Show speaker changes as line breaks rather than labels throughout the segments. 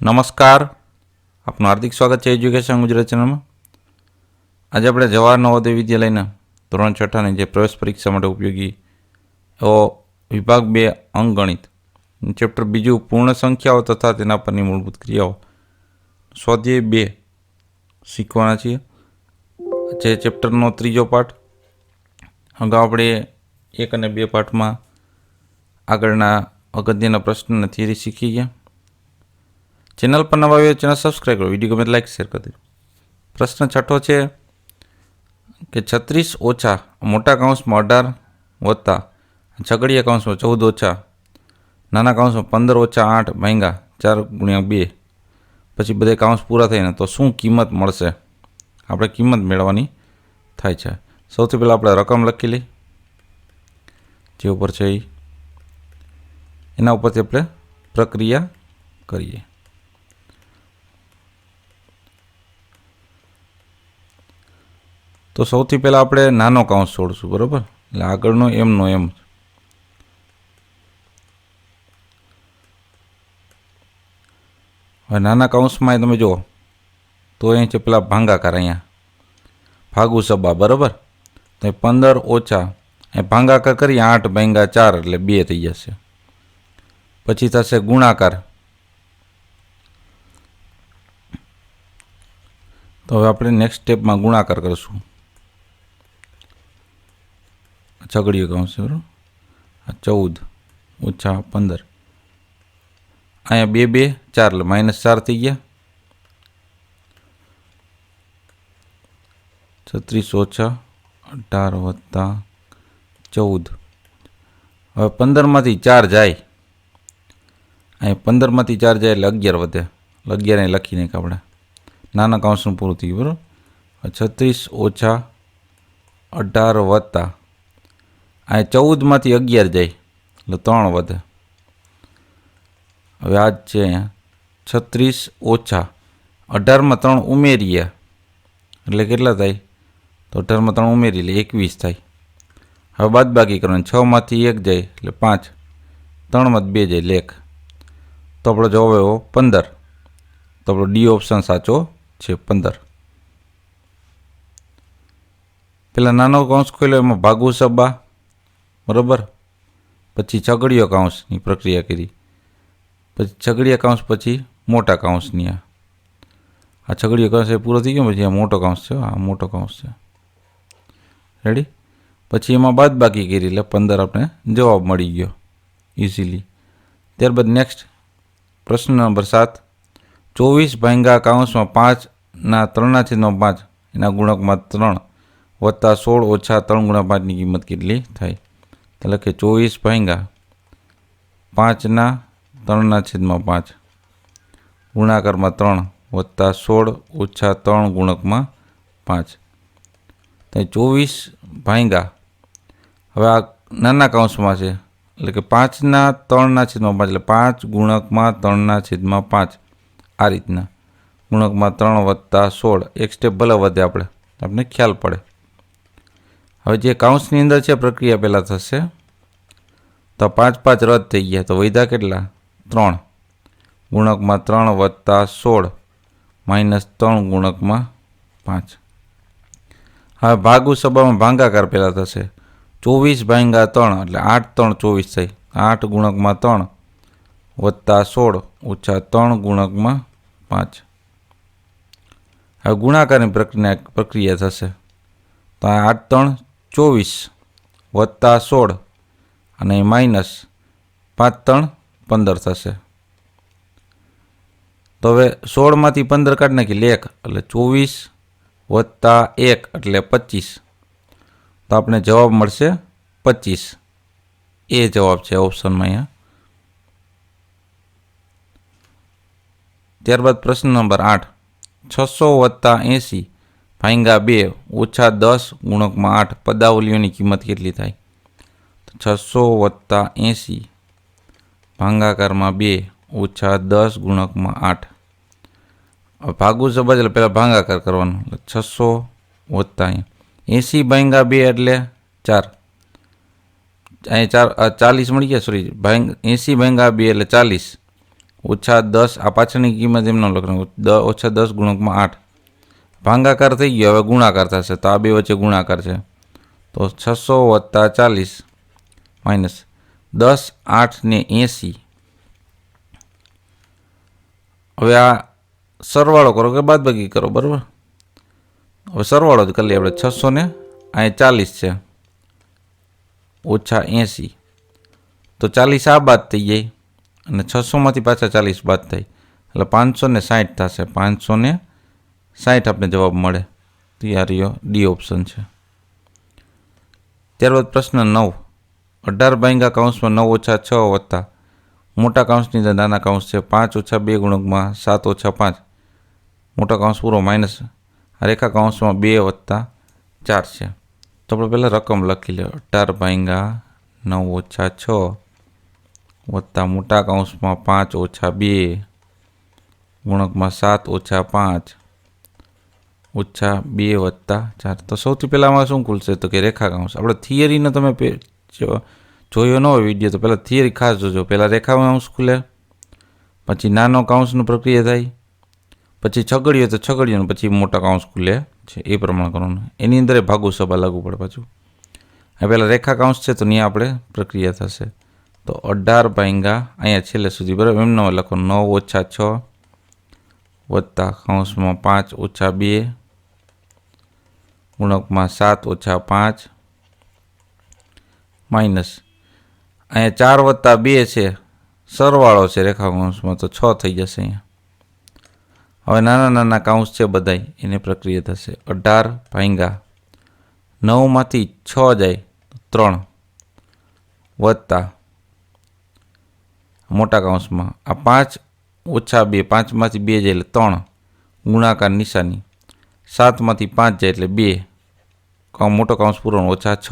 નમસ્કાર. આપનું હાર્દિક સ્વાગત છે એજ્યુકેશન ગુજરાત ચેનલમાં આજે આપણે જવાહર નવોદય વિદ્યાલયના ધોરણ છઠ્ઠાની જે પ્રવેશ પરીક્ષા માટે ઉપયોગી એવો વિભાગ બે અંકગણિત ચેપ્ટર બીજું પૂર્ણ સંખ્યાઓ તથા તેના પરની મૂળભૂત ક્રિયાઓ. સ્વાધ્યાય બે શીખવાના છીએ. જે ચેપ્ટરનો ત્રીજો પાઠ. અગાઉ આપણે એક અને બે પાઠમાં આગળના અગત્યના પ્રશ્ન થિયરી શીખી ગયા. ચેનલ પર નવા આવ્યા ચેનલ સબસ્ક્રાઈબ કરો વીડિયો ગમે લાઈક શેર કરી દેજો પ્રશ્ન છઠ્ઠો છે કે છત્રીસ ઓછા મોટા કૌંસમાં અઢાર વત્તા છગડીયા કૌંસમાં ચૌદ ઓછા નાના કૌંસમાં પંદર ઓછા આઠ ભાંગા ચાર ગુણ્યા બે પછી બધા કૌંસ પૂરા થઈને તો શું કિંમત મળશે? આપણે કિંમત મેળવવાની થાય છે. સૌથી પહેલાં આપણે રકમ લખી લઈ જે ઉપર છે એ એના ઉપરથી આપણે પ્રક્રિયા કરીએ. તો સૌથી પહેલાં આપણે નાનો કાઉન્સ છોડશું, બરાબર? એટલે આગળનો એમનો એમ હવે નાના કાઉન્સમાં તમે જુઓ, તો અહીં છે પેલા ભાંગાકાર અહીંયા. ભાગુ સબા બરાબર? તો પંદર ઓછા એ ભાંગાકાર કરીએ, આઠ ભાંગા ચાર એટલે બે થઈ જશે. પછી થશે ગુણાકાર. તો હવે આપણે નેક્સ્ટ સ્ટેપમાં ગુણાકાર કરીશું. છગડીયો કૌંસ બરાબર? ચૌદ, ઓછા પંદર. અહીંયા બે બે, ચાર માઇનસ ચાર થઈ ગયા. છત્રીસ ઓછા અઢાર વત્તા ચૌદ. હવે પંદરમાંથી ચાર જાય. અહીંયા પંદરમાંથી ચાર જાય એટલે અગિયાર વધે. અગિયાર અહીં લખી નાખ આપણે. નાના કાઉન્સનું પૂરું થયું બરાબર? છત્રીસ ઓછા અઢાર વત્તા અહીંયા ચૌદમાંથી અગિયાર જાય, એટલે ત્રણ વધે. હવે આ છે છત્રીસ ઓછા. અઢારમાં ત્રણ ઉમેરીએ, એટલે કેટલા થાય? તો અઢારમાં ત્રણ ઉમેરી એટલે એકવીસ થાય. હવે બાદ બાકી કરવાનું, છમાંથી એક જાય, એટલે પાંચ. ત્રણમાંથી બે જાય લેખ તો આપણો જવાબ આવ્યો પંદર. તો આપણો ડી ઓપ્શન સાચો છે પંદર. પેલા નાનો કૌંસ ખોલ્યો, એમાં ભાગુ સબા બરાબર? પછી છગડીયો કાઉન્સની પ્રક્રિયા કરી. પછી છગડીયા કાઉન્સ, પછી મોટા કાઉન્સની આ. આ છગડીયો કાઉન્સ એ પૂરો થઈ ગયો, પછી આ મોટો કાઉન્સ છે, આ મોટો કાઉન્સ છે. રેડી પછી એમાં બાદ બાકી કરી, એટલે પંદર આપણે જવાબ મળી ગયો ઇઝીલી ત્યારબાદ નેક્સ્ટ પ્રશ્ન નંબર સાત. ચોવીસ ભાંગા કાઉન્સમાં પાંચના ત્રણના છેદમાં પાંચ, એના ગુણકમાં ત્રણ વત્તા સોળ ઓછા ત્રણ ગુણા પાંચની કિંમત કેટલી થાય? તો કે ચોવીસ ભાંગ્યા પાંચના ત્રણના છેદમાં પાંચ. ગુણાકારમાં ત્રણ વત્તા સોળ ઓછા ત્રણ ગુણકમાં પાંચ. તો ચોવીસ ભાંગ્યા હવે આ નાના કાઉન્સમાં છે. એટલે કે પાંચના ત્રણના છેદમાં પાંચ. એટલે પાંચ ગુણકમાં ત્રણના છેદમાં પાંચ. આ રીતના. ગુણકમાં ત્રણ વત્તા સોળ. એક સ્ટેપ ભલે વધે આપણે. આપણે ખ્યાલ પડે. હવે જે કાઉન્સની અંદર છે, પ્રક્રિયા પહેલાં થશે. તો પાંચ પાંચ રદ થઈ ગયા. તો વૈધા કેટલા? ત્રણ. ગુણકમાં ત્રણ વત્તા સોળ. માઇનસ ત્રણ ગુણકમાં પાંચ. હવે ભાગુ સભામાં ભાંગાકાર પહેલાં થશે. ચોવીસ ભાંગા ત્રણ, એટલે આઠ ત્રણ ચોવીસ થઈ. આઠ ગુણકમાં ત્રણ વત્તા સોળ ઓછા ત્રણ ગુણકમાં પાંચ. હવે ગુણાકારની પ્રક્રિયા પ્રક્રિયા થશે. તો આઠ ત્રણ ચોવીસ વત્તા સોળ અને માઇનસ પાંચ ત્રણ પંદર થશે. તો હવે સોળમાંથી પંદર કાઢ નાખી લેખ એટલે ચોવીસ વત્તા એક, એટલે પચીસ. તો આપણે જવાબ મળશે પચીસ. એ જવાબ છે ઓપ્શનમાં અહીંયા. ત્યારબાદ પ્રશ્ન નંબર આઠ, છસો વત્તા એંસી ભાંગા બે, ઓછા દસ, ગુણકમાં આઠ. પદાવલીઓની કિંમત કેટલી થાય? તો છસો વત્તા એંસી. ભાંગાકારમાં બે, ઓછા દસ, ગુણકમાં આઠ. હવે ભાગુ સબાજ એટલે પહેલાં ભાંગાકાર કરવાનો. એટલે છસો વત્તા અહીંયા. એંસી ભાંગા બે એટલે ચાર. અહીંયા ચાર ચાલીસ મળી ગયા સોરી ભાંગ, એંસી ભાંગા બે એટલે ચાલીસ. ઓછા દસ, આ પાછળની કિંમત એમનો લખવાનું. દ, ઓછા દસ, ગુણકમાં આઠ. ભાંગાકાર થઈ ગયો, હવે ગુણાકાર થશે. તો આ બે વચ્ચે ગુણાકાર છે. તો છસો વત્તા ચાલીસ માઇનસ દસ, આઠ ને એંસી. હવે આ સરવાળો કરો કે બાદબાકી કરો, બરાબર? હવે સરવાળો જ કરી લઈએ આપણે. છસો ને અહીં ચાલીસ છે. ઓછા એંસી. તો ચાલીસ આ બાદ થઈ જાય. અને છસોમાંથી પાછા ચાલીસ બાદ થાય. એટલે પાંચસો ને સાઠ થશે. પાંચસો ને સાઠ આપને જવાબ મળે. તૈયારીઓ ડી ઓપ્શન છે. ત્યારબાદ પ્રશ્ન નવ. અઢાર બાંગા કાઉન્સમાં નવ ઓછા છ વત્તા. મોટા કાઉન્સની અંદર નાના કાઉન્સ છે. પાંચ ઓછા બે ગુણકમાં સાત ઓછા પાંચ. મોટા કાઉન્સ પૂરો માઇનસ. રેખા કાઉન્સમાં બે વત્તા ચાર છે. તો આપણે પહેલાં રકમ લખી લે. અઢાર બાંગા નવ ઓછા છ વત્તા મોટા કાઉન્સમાં પાંચ ઓછા બે. ગુણકમાં સાત ઓછા પાંચ. ઓછા બે વત્તા, ચાર. તો સૌથી પહેલાં આમાં શું ખુલશે? તો કે રેખા કાઉન્સ આપણે થિયરીનો તમે જોયો ન હોય વીડિયો, તો પહેલાં થિયરી ખાસ જોજો. પહેલાં રેખા કાઉન્સ ખુલે, પછી નાનો કાઉન્સનું પ્રક્રિયા થાય, પછી છગડીયો તો છગડીયો પછી મોટા કાઉન્સ ખુલે છે, એ પ્રમાણે કરવાનું એની અંદર ભાગુ સભા લાગુ પડે પાછું. હવે પહેલાં રેખા કાઉન્સ છે, તો ત્યાં આપણે પ્રક્રિયા થશે. તો અઢાર ભાંગા અહીંયા છેલ્લે સુધી, બરાબર? એમનો લખો નવ ઓછા છ વત્તા કાઉન્સમાં પાંચ ઓછા બે ગુણકમાં સાત ઓછા પાંચ માઇનસ. અહીંયા ચાર વત્તા બે છે, સરવાળો છે રેખા કાઉન્સમાં તો છ થઈ જશે અહીંયા. હવે નાના નાના કાઉન્સ છે બધાય, એને પ્રક્રિયા થશે. અઢાર ભાંગા નવમાંથી છ જાય ત્રણ વત્તા મોટા કાઉન્સમાં આ પાંચ ઓછા બે, પાંચમાંથી બે જાય એટલે ત્રણ. ગુણાકાર નિશાની સાતમાંથી પાંચ જાય એટલે બે. મોટો કાઉન્સ પૂરો ને ઓછા છ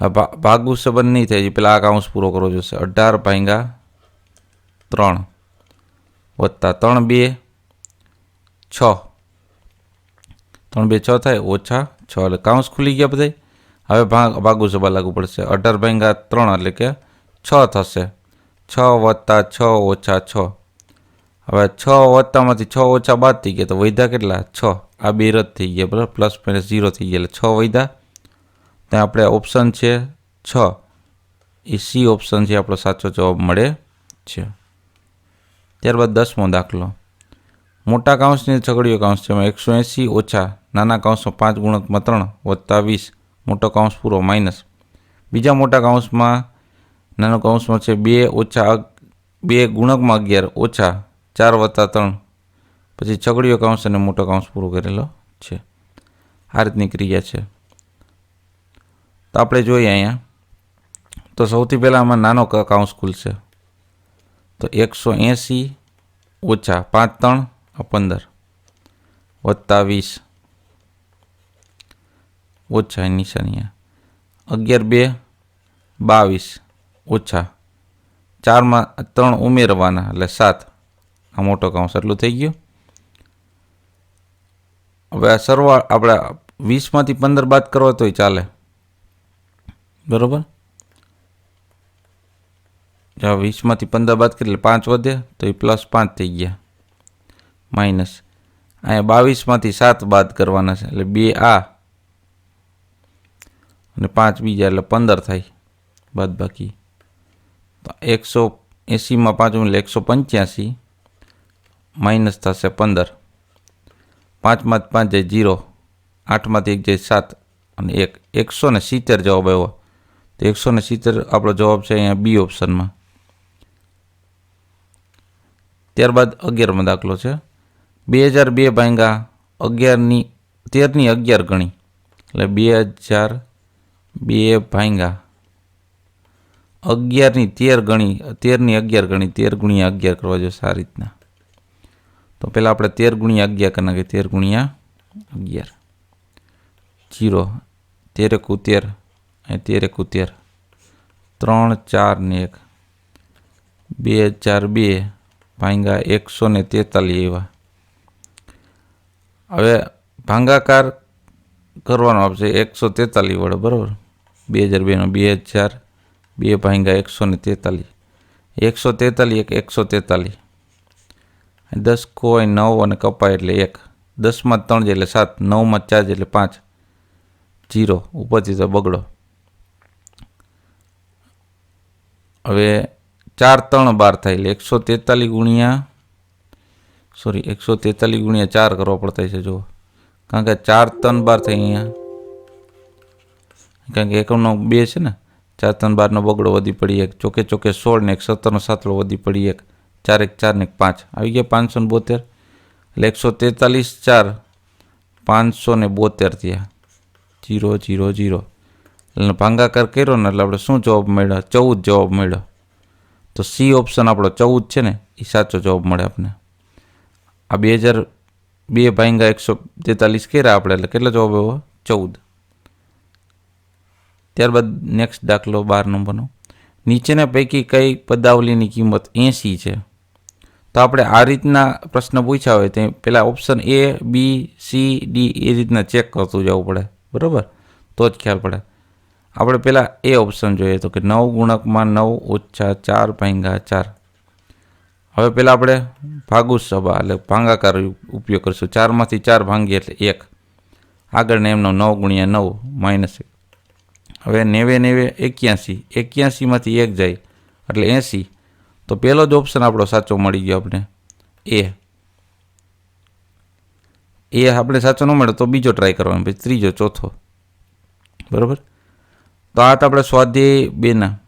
હવે ભા- ભાગુ સંબંધ નહીં થાય પેલા આ કાઉન્સ પૂરો કરવો જોશે અઢાર ભાંગા ત્રણ વત્તા ત્રણ બે છ ત્રણ બે છ થાય ઓછા છ એટલે કાઉન્સ ખુલી ગયા બધાય હવે ભાગ ભાગુ સભા લાગુ પડશે અઢાર ભાંગા ત્રણ એટલે કે છ થશે છ વત્તા છ ઓછા છ હવે છ વત્તામાંથી છ ઓછા બાદ થઈ ગયા તો વૈધા કેટલા? છ. આ બે રદ થઈ ગયા, બરાબર? પ્લસ માઇનસ ઝીરો થઈ ગયા, એટલે છ વૈધા ત્યાં આપણે ઓપ્શન છે છ. એ સી ઓપ્શન છે, આપણો સાચો જવાબ મળે છે. ત્યારબાદ દસમો દાખલો. મોટા કાઉન્સની છગડીયો કાઉન્સ છે, એમાં એકસો એંસી ઓછા, નાના કાઉન્સમાં પાંચ ગુણકમાં ત્રણ, વત્તા વીસ, મોટો કાઉન્સ પૂરો માઇનસ. બીજા મોટા કાઉન્સમાં, નાનો કાઉન્સમાં છે બે ઓછા બે ગુણકમાં અગિયાર ઓછા ચાર વત્તા ત્રણ. પછી છગડીયો કાઉન્સ અને મોટો કાઉન્સ પૂરો કરેલો છે. આ રીતની ક્રિયા છે. તો આપણે જોઈએ અહીંયા. તો સૌથી પહેલાં આમાં નાનો કાઉન્સ ખુલશે તો એકસો એંસી ઓછા પાંચ ત્રણ પંદર. વત્તા વીસ. ઓછા નિશાની અગિયાર બે, બાવીસ ઓછા ચારમાં ત્રણ ઉમેરવાના, એટલે સાત. આ મોટો કાઉન્સ એટલું થઈ ગયું હવે આ સરવાળ આપણે વીસમાંથી પંદર બાદ કરવા તોય ચાલે બરોબર જો વીસમાંથી પંદર બાદ કરીએ એટલે પાંચ વધે તો એ પ્લસ પાંચ થઈ ગયા માઇનસ અહીંયા બાવીસમાંથી સાત બાદ કરવાના છે એટલે બે આ અને પાંચ બીજા એટલે પંદર થાય બાદ બાકી તો એકસો એંસીમાં પાંચ એટલે એકસો પંચ્યાસી માઇનસ થશે પંદર. પાંચમાંથી પાંચ જાય જીરો આઠમાંથી એક જાય સાત અને એક. એકસો ને સિત્તેર જવાબ આવ્યો. તો એકસો ને સિત્તેર આપણો જવાબ છે અહીંયા બી ઓપ્શનમાં. ત્યારબાદ અગિયારમાં દાખલો છે. બે હજાર બે ભાંગા અગિયારની, તેરની અગિયાર ગણી. એટલે બે હજાર બે ભાંગા અગિયારની તેર ગણી, તેરની અગિયાર ગણી, તેર ગુણ્યા અગિયાર કરવા જોઈએ આ રીતના. તો પહેલાં આપણે તેર ગુણ્યા અગિયાર કરી નાખીએ તેર ગુણ્યા અગિયાર જીરો તેર એકુ તેર અને તેર એકુ તેર ત્રણ ચાર ને એક બે ચાર બે ભાંગા એકસો ને તેતાલીસ એવા હવે ભાંગાકાર કરવાનો આવશે એકસો તેતાલીસ વડે બરાબર બે હજાર બેનો બે હજાર બે ભાંગા એકસો ને તેતાલીસ એકસો તેતાલીસ એક એકસો તેતાલીસ દસ કોઈ નવ અને કપાય એટલે એક. દસમાં ત્રણ એટલે સાત. નવમાં ચાર એટલે પાંચ. જીરો. ઉપરથી તો બગડો. હવે ચાર ત્રણ બાર થાય એટલે એકસો તેતાલીસ ગુણ્યા સોરી, એકસો તેતાલીસ ગુણ્યા ચાર કરવા પડતા છે જુઓ. કારણ કે ચાર ત્રણ બાર થાય અહીંયા. કારણ કે એકમનો બે છે ને, ચાર ત્રણ બારનો બગડો વધી પડી એક. ચોકે ચોકે સોળ ને એક, સત્તરનો સાતડો વધી પડી એક. ચાર એક ચાર ને પાંચ. આવી ગયા પાંચસો ને બોતેર. એટલે એકસો તેતાલીસ ચાર. પાંચસો ને બોતેર થયા. Zero zero zero. એટલે ભાંગાકાર કર્યો ને એટલે આપણે શું જવાબ મળ્યો? ચૌદ જવાબ મળ્યો. તો સી ઓપ્શન આપણો ચૌદ છે ને એ સાચો જવાબ મળે આપણે આ બે હજાર બે ભાંગા એકસો તેતાલીસ કર્યા આપણે, એટલે કેટલો જવાબ આવ્યો? ચૌદ. ત્યારબાદ નેક્સ્ટ દાખલો બાર નંબરનો. નીચેના પૈકી કઈ પદાવલીની કિંમત એંસી છે? તો આપણે આ રીતના પ્રશ્ન પૂછ્યા હોય તે પહેલાં option A B C D એ રીતના ચેક કરતું જવું પડે. બરાબર? તો જ ખ્યાલ પડે. આપણે પહેલાં એ ઓપ્શન જોઈએ તો કે નવ ગુણકમાં નવ ઓછા ચાર ભાંગા ચાર. હવે પહેલાં આપણે ભાગુસ સભા એટલે ભાંગાકાર ઉપયોગ કરીશું. ચારમાંથી ચાર ભાંગીએ એટલે એક. આગળને એમનો નવ ગુણ્યા નવ, માઇનસ એક. હવે નેવે નેવે એક્યાસી. એક્યાસીમાંથી એક જાય એટલે એંસી. તો પહેલો જ ઓપ્શન આપણો સાચો મળી ગયો આપણે. એ એ આપણે સાચો ન મળે તો બીજો ટ્રાય કરવાનો, પછી ત્રીજો, ચોથો. બરાબર? તો આ તો આપણે સ્વાધ્યાય બેના.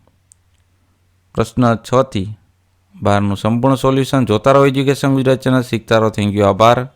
પ્રશ્ન છથી બારનું સંપૂર્ણ સોલ્યુશન જોતા રહો એજ્યુકેશન ગુજરાત ચેનલ શીખતા રહો. થેન્ક યુ આભાર.